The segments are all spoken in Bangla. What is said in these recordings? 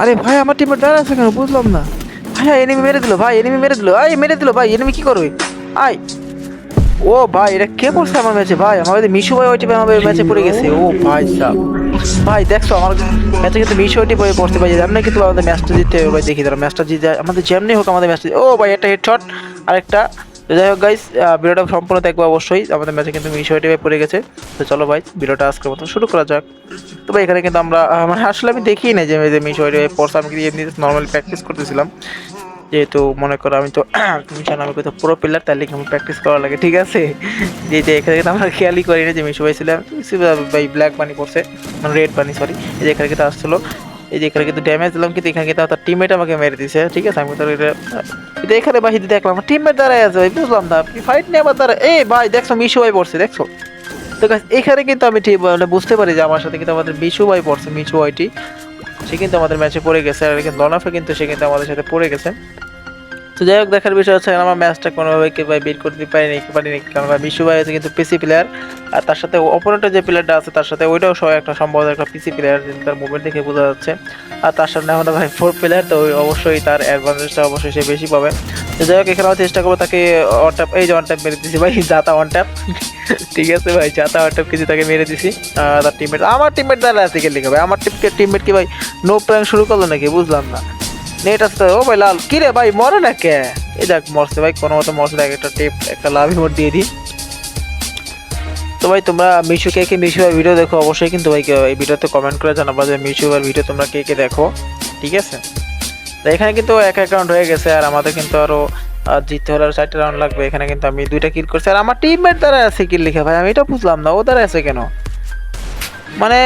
আরে ভাই, আমার টিমের দাঁড়া আছে কেন? বুঝলাম না। ভাই এনিমি মেরে দিল, ভাই এনিমি মেরে দিল। আই মেরে দিল, ভাই এনিমি কি করবে? আই। ও ভাই, এটা কে পড়ছে আমার ম্যাচে ভাই, আমার মিশু ভাই ওই আমার ম্যাচে পড়ে গেছে। ও ভাই সাহ ভাই, দেখছ, আমার ম্যাচে কিন্তু মিশু ওই টিমে পড়তে পারি আমরা কিন্তু আমাদের ম্যাচটা জিততে হবে, ভাই, দেখি তারা ম্যাচটা জিতে আমাদের যেমনি হোক আমাদের ম্যাচটা ও ভাই, একটা হেডশট আরেকটা যাই হোক গাইস ভিডিওটা সম্পূর্ণ দেখব অবশ্যই। আমাদের ম্যাচে কিন্তু মিশু ওই টিমে পড়ে গেছে। তো চলো ভাই, ভিডিওটা আজকের মতো শুরু করা যাক। তো ভাই, এখানে কিন্তু আমরা মানে আসলে আমি দেখি না যে যে মিশু ওই পড়ছে। আমি কিন্তু এমনি নর্মালি প্র্যাকটিস করতেছিলাম। যেহেতু মনে করো আমি তো, তুমি জানো, আমি তো পুরো প্লেয়ার তাহলে কি আমার প্র্যাকটিস করা লাগে, ঠিক আছে? যে যে এখানে কিন্তু আমরা খেয়ালই করি না যে মিশু ভাই ছিলাম ভাই ব্ল্যাক বানি পড়ছে। মানে রেড বানি সরি এই যে এখানে কিন্তু আসছিল। এই যে এখানে কিন্তু ড্যামেজ দিলাম, কিন্তু এখানে কিন্তু তার টিমমেট আমাকে মেরে দিছে। ঠিক আছে, আমি তো এটা এখানে বাহির দেখলাম টিমমেট দাঁড়ায় আছে ভাই, বুঝলাম না। ফাইট নিয়ে আবার দাঁড়ায় এই ভাই, দেখছ, মিশু ভাই পড়ছে, দেখছ? তো এখানে কিন্তু আমি ঠিক মানে বুঝতে পারি যে আমার সাথে কিন্তু আমাদের মিশু ভাই পড়ছে, মিশু ভাইটি। সে কিন্তু আমাদের ম্যাচে পড়ে গেছে, আর কিন্তু লনাফে কিন্তু সে কিন্তু আমাদের সাথে পড়ে গেছে। তো যাই হোক, দেখার বিষয় হচ্ছে আমার ম্যাচটা কোনোভাবে কে ভাই বিট করতে পারিনি পারিনি, কারণ ভাই বিশু ভাই আছে কিন্তু পিসি প্লেয়ার আর তার সাথে অপোনেন্টের যে প্লেয়ারটা আছে, তার সাথে ওইটাও সব একটা সম্ভবত একটা পিসি প্লেয়ার তার মুভমেন্ট দেখে বোঝা যাচ্ছে। আর তার সামনে আমাদের ভাই ফোর প্লেয়ার তো ওই অবশ্যই তার অ্যাডভান্টেজটা অবশ্যই সে বেশি পাবে। তো যাই হোক এখানে চেষ্টা করব তাকে অন ট্যাপ এই যে অন ট্যাপ মেরে দিছি ভাই, যাতা অন ট্যাপ ঠিক আছে ভাই, যাতা অন ট্যাপ কিছু তাকে মেরে দিছি। তার টিমমেট আমার টিমমেট দ্বারা আছে লিখে ভাই, আমার টিমকে টিমমেট কি ভাই নো প্ল্যান শুরু করল নাকি, বুঝলাম না। আসতে ও ভাই লাল। ভাই মরে না কে এই দেখ মরছে ভাই কোনো মতো মরছে দেখ একটা একটা লাভ দিয়ে দিই। তো ভাই তোমরা মিশু কে কে মিশু ভিডিও দেখো অবশ্যই কিন্তু ভাই এই ভিডিওতে কমেন্ট করে যে মিশু ভিডিও তোমরা কে কে দেখো ঠিক আছে? তো এখানে কিন্তু এক অ্যাকাউন্ট হয়ে গেছে আর আমাদের কিন্তু আরও আহ, জিততে হলে চারটে রাউন্ড লাগবে। এখানে কিন্তু আমি দুইটা কিল করছি আর আমার টিমমেট দ্বারা আছে কিল লিখে ভাই আমি এটা বুঝলাম না ও দ্বারা আছে কেন? মানে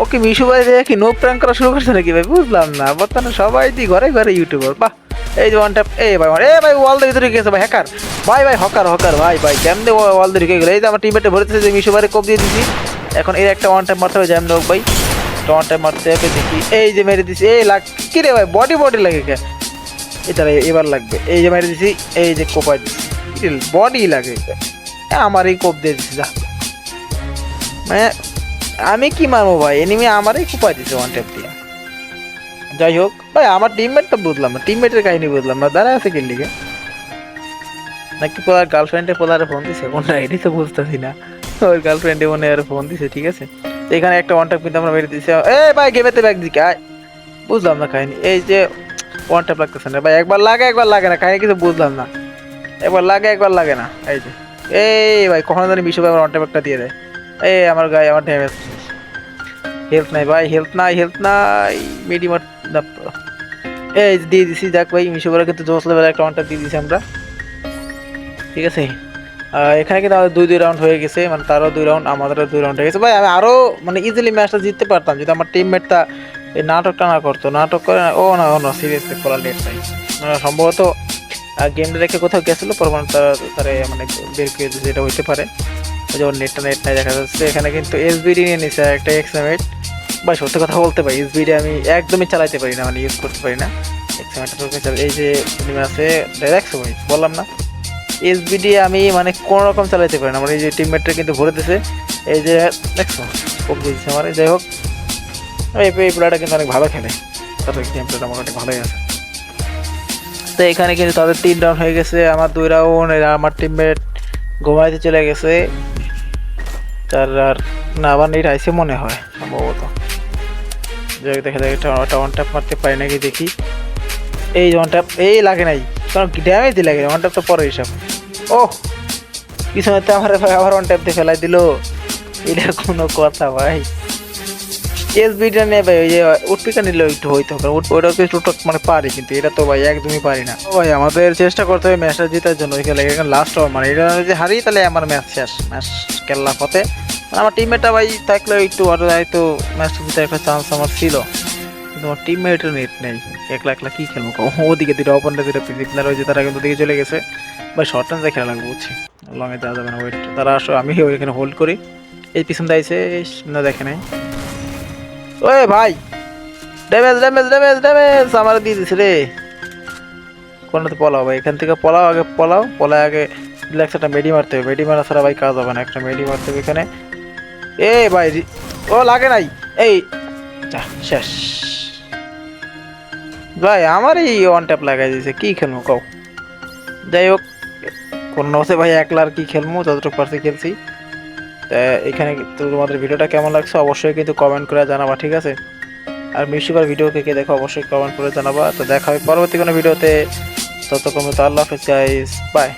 ও কি মিশু ভাই কি নো প্র্যাঙ্ক করা শুরু করছে নাকি ভাই? বুঝলাম না। বর্তমানে সবাই দি ঘরে ঘরে ইউটিউবার বাহ! এই যে ওয়ান ট্যাপ এই ভাই এ ভাই ওয়াল দিয়ে ভিতরে গেছে ভাই হ্যাকার ভাই ভাই হকার হকার ভাই ভাই কেমনে ওয়াল দিয়ে ঢুকে গেল। এই যে আমার টিমমেটে ভরেছে যে মিশু ভাইরে কোপ দিয়ে দিছি। এখন এর একটা ওয়ান মারতে হবে জ্যাম হোক ভাই। ওয়ান ট্যাপ মারতে হবে দেখি। এই যে মেরে দিছি। এই লাগ কি রে ভাই বডি বডি লাগে কে? এটা এবার লাগবে। এই যে মেরে দিছি এই যে কোপাই দিছি। বডি লাগে এ, আমার এই কোপ দিয়ে দিছি যা। মানে আমি কি মারবো ভাই? এনিমি আমারই কুপাই দিছে ওয়ান ট্যাপ দিয়ে। যাই হোক, ভাই, আমার টিমমেট তো বুঝলাম না। টিমমেটের কাহিনী বুঝলাম না। দাঁড়া আছে কি লিগে নাকি পোলার গার্লফ্রেন্ডে পোলারে ফোন দিছে? কোনটা এটাই তো বুঝতেছি না। ওর গার্লফ্রেন্ডে মনে আর ফোন দিছে, ঠিক আছে? এখানে একটা ওয়ান ট্যাপ কিন্তু আমরা মেরে দিছি। এ, ভাই গেমেতে ব্যাগ দিকে, আয়। বুঝলাম না কাহিনী। এই যে ওয়ান ট্যাপ লাগতেছে না। ভাই, একবার লাগে একবার লাগে না। কাহিনী কিছু বুঝলাম না। একবার লাগে একবার লাগে না। এই যে। এই ভাই, কখনো জানি বিশু ভাই ওয়ান ট্যাপ একটা দিয়ে দেয়। এই আমার গায়ে আমার ড্যামেজ হেলথ নাই ভাই হেলথ নাই হেলথ নাই। মিডিমার এই দিয়ে দিছি যাক ভাই, মিশো করে কিন্তু জোস লেভেল একটা ওয়ানটা দিয়ে দিছি আমরা। ঠিক আছে? এখানে কিন্তু আমাদের দুই দুই রাউন্ড হয়ে গেছে মানে তারও দুই রাউন্ড আমাদেরও দুই রাউন্ড হয়ে গেছে। ভাই, আমি আরও মানে ইজিলি ম্যাচটা জিততে পারতাম, যদি আমার টিমমেটটা এই নাটকটা না করতো। নাটক করে ও না ও না সিরিয়াসলি করা লেট নাই। মানে সম্ভবত গেমটা রেখে কোথাও গেছিল পরমাণ তারা মানে বের করে দিয়েছে, এটা হইতে পারে। যেমন নেটটা নেট নাই দেখা যাচ্ছে, এখানে কিন্তু এসবিডি নিয়ে নিছে একটা এক্সএমএট ভাই, সত্যি কথা বলতে পারি এসবিডি আমি একদমই চালাইতে পারি না মানে ইউজ করতে পারি না। এক্সএমএটটা এই যে আছে দেখছ ভাই? বললাম না। এসবিডি আমি মানে কোনো রকম চালাইতে পারি না মানে এই যে টিমমেটটা কিন্তু ভরে দিছে। এই যে দেখছ দিয়েছে আমার। যাই হোক, এই প্লেয়ারটা কিন্তু অনেক ভালো খেলে। তার গেম প্লেটা মোটামুটি ভালোই আছে। তো এখানে কিন্তু তাদের তিন রাউন্ড হয়ে গেছে। আমার দুই রাউন্ড আমার টিমমেট ঘুমাইতে চলে গেছে। তার আর না, আবার নেট আইসে মনে হয়, সম্ভবত। যাই দেখা যায় একটা ওয়ান ট্যাপ মারতে পারি নাকি দেখি। এই ওয়ান ট্যাপ এই লাগে নাই, কারণ ড্যামেজই লাগে ওয়ান ট্যাপ তো পরে হিসাব। ও কিছু আমার আবার ওয়ান ট্যাপ দিয়ে ফেলাই দিল। এটা কোনো কথা, ভাই। এসবিটা নেই ভাই ওই যে উটপিকা নিলে একটু হইতে হবে ওইটাও একটু মানে পারি, কিন্তু এটা তো ভাই একদমই পারি না। ভাই, আমাদের চেষ্টা করতে হবে ম্যাচটা জেতার জন্য এখানে এখানে লাস্ট ওভার মানে এটা যদি হারি, তাহলে আমার ম্যাচ শেষ ম্যাচ কেল্লা পথে। আমার টিমমেটটা ভাই থাকলে একটু আরও হয়তো ম্যাচটা জিতার একটা চান্স আমার ছিল। কিন্তু আমার টিমমেটের নেট নেই, একলা একলা কি খেলব? ওদিকে দুটো অপনটা দুটো পিসি হয়েছে তারা কিন্তু দিকে চলে গেছে। ভাই শর্ট টান খেলা লাগবে, বুঝছি? লংয়ে যাওয়া যাবে না ওয়েট তারা আসো আমি ওইখানে হোল্ড করি। এই পিছন দাইছে না দেখে নাই। ওই ভাই ড্যামেজ ড্যামেজ ড্যামেজ ড্যামেজ আমার দিয়ে দিছে রে। কোনটাতে পলাও ভাই? এখান থেকে পলাও আগে, পলাও, পলায় আগে রিল্যাক্স একটা মেডি মারতে হবে। মেডি মারা ছাড়া ভাই কাজ হবে না, একটা মেডি মারতে হবে এখানে। এ ভাই ও লাগে নাই। এই শেষ। ভাই আমার এই ওয়ান ট্যাপ লাগাই দিয়েছে কি খেলব কও? যাই হোক, কোন ভাই একলা আর কি খেলব, যতটুকু পারছি খেলছি। তা এখানে তোমাদের ভিডিওটা কেমন লাগছে অবশ্যই কিন্তু কমেন্ট করে জানাবা, ঠিক আছে? আর মিশিবার ভিডিও কে কে দেখো অবশ্যই কমেন্ট করে জানাবা। তো দেখা হবে পরবর্তী কোনো ভিডিওতে। ততক্ষণ তো আল্লাহ হাফেজ গাইস বাই